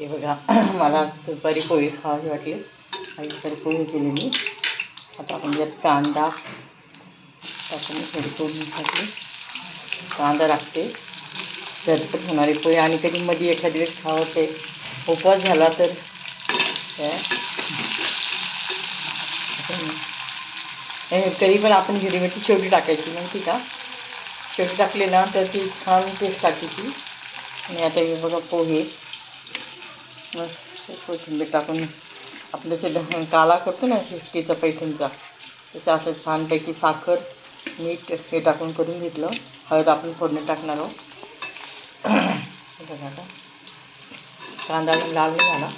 हे बघा मला दुपारी पोळी खावावी वाटली आणि दुपारी पोळी केली मी आता आपण यात कांदा टाकून थोडी टाकली कांदा लागते झटपट होणारी पोळी आणि कधी मध्ये एखादी वेळेस खावं ते उपवास झाला तर कधी पण आपण हिरवी मिरची शेवटी टाकायची माहिती का शेवटी टाकली ना तर ती छान टेस्ट ती आणि आता हे बघा पोहे। मस्त कोथिंबीर टाकून आपलं जे काला करतो ना शिस्टीचा पैठणचा त्याच्या असं छानपैकी साखर मीठ हे टाकून करून घेतलं. हळद आपण फोडणी टाकणार आहोत. बघा आता. कांदा लाल झाला.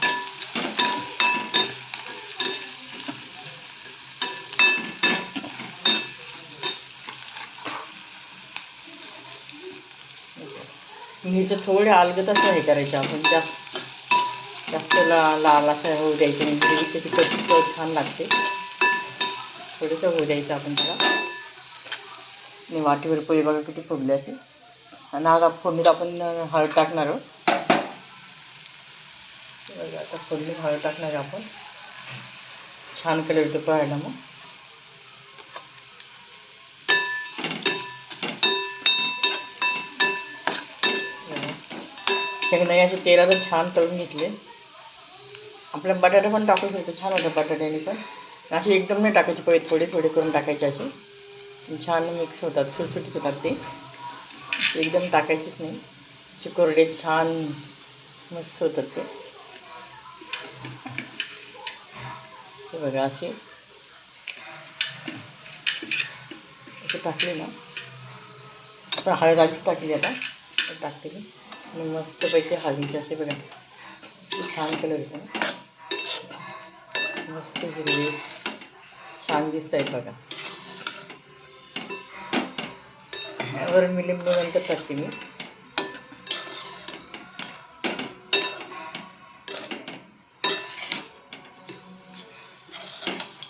मिरचं थोडे अलगत असं हे करायचं आपण जास्त जास्त ला लाल असं होऊ द्यायचं नाही. त्याची कशी छान लागते. थोडंसं होऊ द्यायचं आपण त्याला. आणि वाटीवर पोळी बघा किती फुगले असेल आणि आता फोडणीत आपण हळद टाकणार आहोत. बघा आता फोडणीत हळद टाकणार आहे आपण. छान कलर येतो पाहायला मग. शेंगदाणे असे तेलाचं छान तळून घेतले. आपल्या बटाटे पण टाकू शकतो. छान होतं बटाट्याने पण. असे एकदम नाही टाकायचे पहिले थोडे थोडे करून टाकायचे असे छान मिक्स होतात सुटसुटीत होतात ते. एकदम टाकायचेच नाही. चिकोरडे छान मस्त होतात ते. बघा असे. असे टाकले ना. आपण हळद आधीच टाकली आता. टाकते मी. आणि मस्तपैकी हळदीचे असे बघा. छान कलर येतो. मस्त हिरवी छान दिसत आहेत बघा. वरून मी लिंबू नंतर टाकते मी.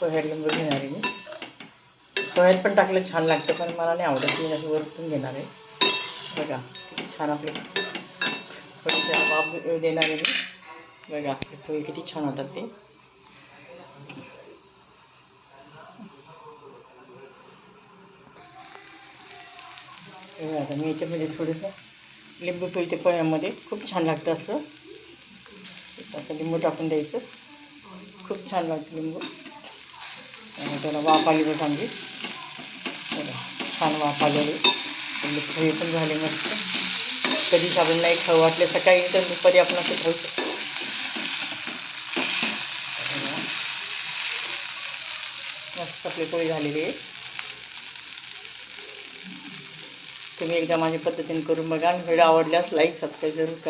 पोह्यात लिंबू घेणार आहे मी. पोह्यात पण टाकलं छान लागतं पण मला नाही आवडत मी असं वरतून घेणार आहे. बघा किती छान आपले थोडीशी देणार आहे मी. बघा पोहे किती छान होतात ते. आता मी याच्यामध्ये थोडंसं लिंबू पिळते पोळ्यामध्ये खूप छान लागतं असं. असं लिंबू टाकून द्यायचं. खूप छान लागतं लिंबू. आणि त्याला वाफ आली बघ चांगली. छान वाफ आलेली पोहे पण झाले मस्त. कधीच आपण नाही खाऊ. वाटले सकाळी तर दुपारी आपण असं खाऊ शकतो बघा. मस्त आपली पोळी झालेली आहे. तुम्ही एकदा माझ्या पद्धतीने करून बघा. व्हिडिओ आवडल्यास लाईक सबस्क्राईब जरूर करा.